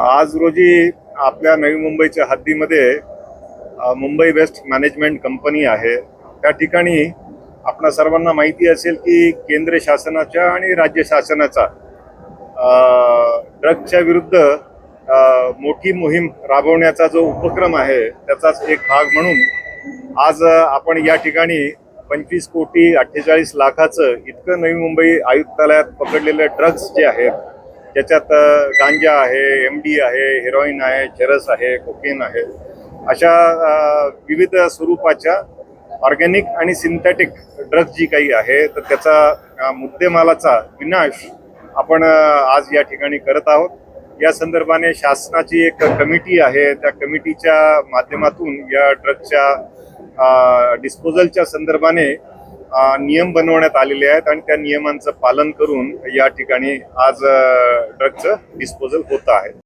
आज रोजी आपल्या नवी मुंबईच्या हद्दीमध्ये मुंबई वेस्ट मॅनेजमेंट कंपनी आहे. त्या ठिकाणी आपणा सर्वांना माहिती असेल की केंद्र शासनाच्या आणि राज्य शासनाचा ड्रगच्या ड्रग्सच्या विरुद्ध मोठी मोहीम राबवण्याचा जो उपक्रम आहे त्याचाच एक भाग म्हणून आज आपण या ठिकाणी पंचवीस कोटी अठ्ठेचाळीस लाखाचं इतकं नवी मुंबई आयुक्तालयात पकडलेलं ड्रग्स जे आहेत ज्याच्यात गांजा आहे एम डी आहे हेरोईन आहे चरस आहे कोकेन आहे. अशा विविध स्वरूपाच्या ऑर्गॅनिक आणि सिंथेटिक ड्रग्ज जी काही आहे तर त्याचा मुद्देमालाचा विनाश आपण आज या ठिकाणी करत आहोत. या संदर्भाने शासनाची एक कमिटी आहे. त्या कमिटीच्या माध्यमातून या ड्रग्जच्या डिस्पोजलच्या संदर्भाने नियम बनवण्यात आलेले आहेत आणि त्या नियमांचं पालन करून या ठिकाणी आज ड्रगचं डिस्पोजल होत आहे.